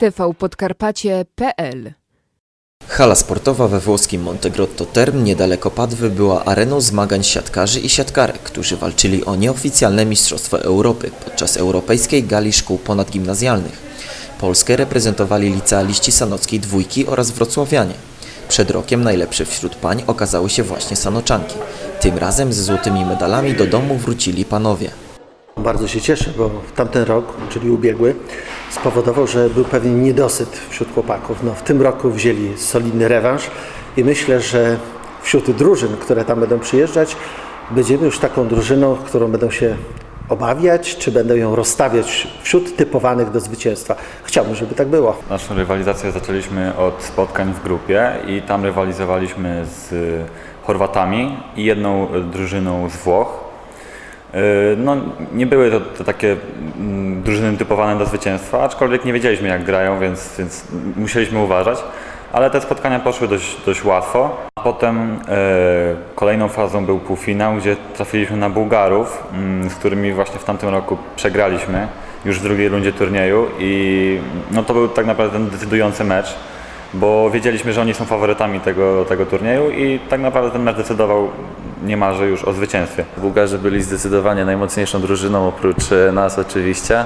tvpodkarpacie.pl Hala sportowa we włoskim Montegrotto Term niedaleko Padwy była areną zmagań siatkarzy i siatkarek, którzy walczyli o nieoficjalne Mistrzostwo Europy podczas Europejskiej Gali Szkół Ponadgimnazjalnych. Polskę reprezentowali licealiści sanockiej dwójki oraz wrocławianie. Przed rokiem najlepsze wśród pań okazały się właśnie sanoczanki. Tym razem ze złotymi medalami do domu wrócili panowie. Bardzo się cieszę, bo tamten rok, czyli ubiegły, spowodował, że był pewien niedosyt wśród chłopaków. No, w tym roku wzięli solidny rewanż i myślę, że wśród drużyn, które tam będą przyjeżdżać, będziemy już taką drużyną, którą będą się obawiać, czy będą ją rozstawiać wśród typowanych do zwycięstwa. Chciałbym, żeby tak było. Naszą rywalizację zaczęliśmy od spotkań w grupie i tam rywalizowaliśmy z Chorwatami i jedną drużyną z Włoch. Yy, No, nie były to, to takie mm, drużyny typowane do zwycięstwa, aczkolwiek nie wiedzieliśmy jak grają, więc, więc musieliśmy uważać. Ale te spotkania poszły dość, dość łatwo. Potem e, kolejną fazą był półfinał, gdzie trafiliśmy na Bułgarów, mm, z którymi właśnie w tamtym roku przegraliśmy już w drugiej rundzie turnieju i no, to był tak naprawdę ten decydujący mecz, bo wiedzieliśmy, że oni są faworytami tego, tego turnieju i tak naprawdę ten mecz decydował niemalże już o zwycięstwie. Bułgarzy byli zdecydowanie najmocniejszą drużyną, oprócz e, nas oczywiście.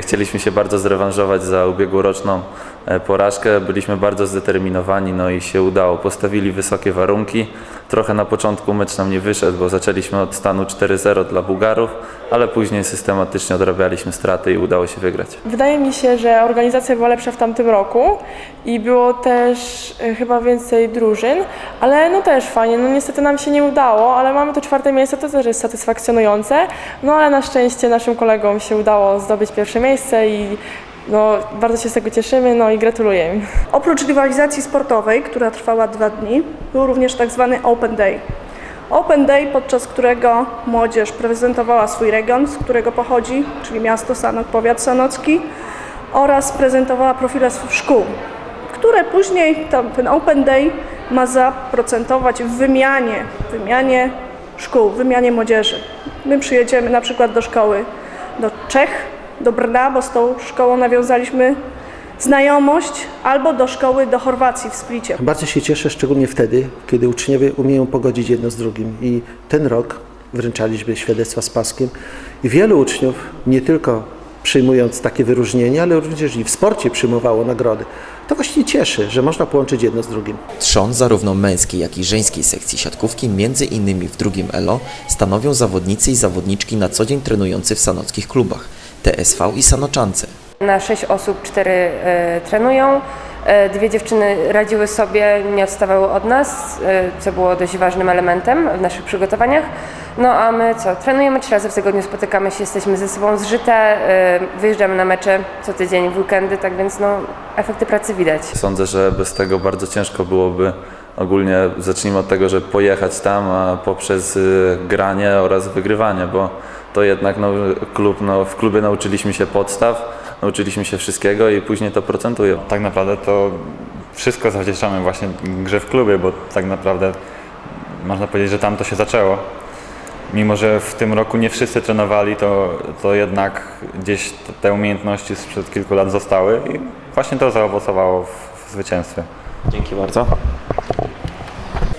Chcieliśmy się bardzo zrewanżować za ubiegłoroczną e, porażkę. Byliśmy bardzo zdeterminowani, no i się udało. Postawili wysokie warunki. Trochę na początku mecz nam nie wyszedł, bo zaczęliśmy od stanu 4-0 dla Bułgarów, ale później systematycznie odrabialiśmy straty i udało się wygrać. Wydaje mi się, że organizacja była lepsza w tamtym roku i było też e, chyba więcej drużyn, ale no też fajnie, no niestety nam się nie udało, ale mamy to czwarte miejsce, to też jest satysfakcjonujące, no ale na szczęście naszym kolegom się udało zdobyć pierwsze miejsce i no bardzo się z tego cieszymy, no i gratuluję im. Oprócz rywalizacji sportowej, która trwała dwa dni, był również tak zwany Open Day. Open Day, podczas którego młodzież prezentowała swój region, z którego pochodzi, czyli miasto Sanok, powiat sanocki, oraz prezentowała profile sw- szkół, które później tam, ten Open Day ma zaprocentować w wymianie, wymianie szkół, wymianie młodzieży. My przyjedziemy na przykład do szkoły do Czech, do Brna, bo z tą szkołą nawiązaliśmy znajomość, albo do szkoły do Chorwacji w Splicie. Bardzo się cieszę, szczególnie wtedy, kiedy uczniowie umieją pogodzić jedno z drugim. I ten rok wręczaliśmy świadectwa z paskiem i wielu uczniów, nie tylko przyjmując takie wyróżnienia, ale również i w sporcie przyjmowało nagrody. To właśnie cieszy, że można połączyć jedno z drugim. Trzon zarówno męskiej, jak i żeńskiej sekcji siatkówki, między innymi w drugim ELO, stanowią zawodnicy i zawodniczki na co dzień trenujący w sanockich klubach TSV i Sanoczance. Na sześć osób cztery e, trenują. E, dwie dziewczyny radziły sobie, nie odstawały od nas, e, co było dość ważnym elementem w naszych przygotowaniach. No a my co? Trenujemy trzy razy w tygodniu, spotykamy się, jesteśmy ze sobą zżyte, wyjeżdżamy na mecze co tydzień w weekendy, tak więc no, efekty pracy widać. Sądzę, że bez tego bardzo ciężko byłoby ogólnie, zacznijmy od tego, że pojechać tam, a poprzez granie oraz wygrywanie, bo to jednak no, klub, no, w klubie nauczyliśmy się podstaw, nauczyliśmy się wszystkiego i później to procentuje. Tak naprawdę to wszystko zawdzięczamy właśnie grze w klubie, bo tak naprawdę można powiedzieć, że tam to się zaczęło. Mimo, że w tym roku nie wszyscy trenowali, to, to jednak gdzieś te- te umiejętności sprzed kilku lat zostały i właśnie to zaowocowało w, w zwycięstwie. Dzięki bardzo.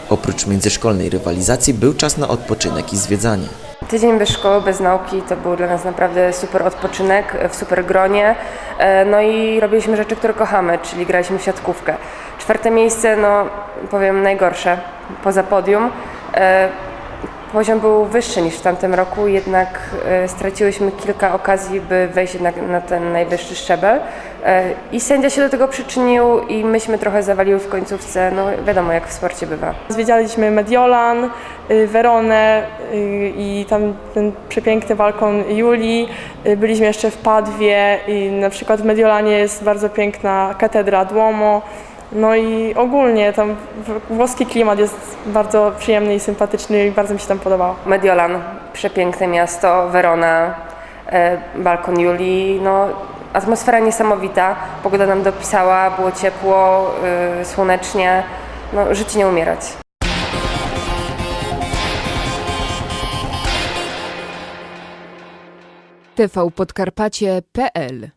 Oprócz międzyszkolnej rywalizacji był czas na odpoczynek i zwiedzanie. Tydzień bez szkoły, bez nauki to był dla nas naprawdę super odpoczynek w super gronie. E, No i robiliśmy rzeczy, które kochamy, czyli graliśmy w siatkówkę. Czwarte miejsce, no powiem najgorsze, poza podium. Poziom był wyższy niż w tamtym roku, jednak e, straciłyśmy kilka okazji, by wejść jednak na ten najwyższy szczebel. E, I sędzia się do tego przyczynił i myśmy trochę zawaliły w końcówce, no wiadomo jak w sporcie bywa. Zwiedzialiśmy Mediolan, y, Weronę y, i tam ten przepiękny balkon Julii. Y, Byliśmy jeszcze w Padwie i na przykład w Mediolanie jest bardzo piękna katedra Duomo. No i ogólnie tam włoski klimat jest bardzo przyjemny i sympatyczny i bardzo mi się tam podobało. Mediolan, przepiękne miasto, Verona, e, balkon Julii, no atmosfera niesamowita, pogoda nam dopisała, było ciepło, y, słonecznie, no żyć nie umierać. tvpodkarpacie.pl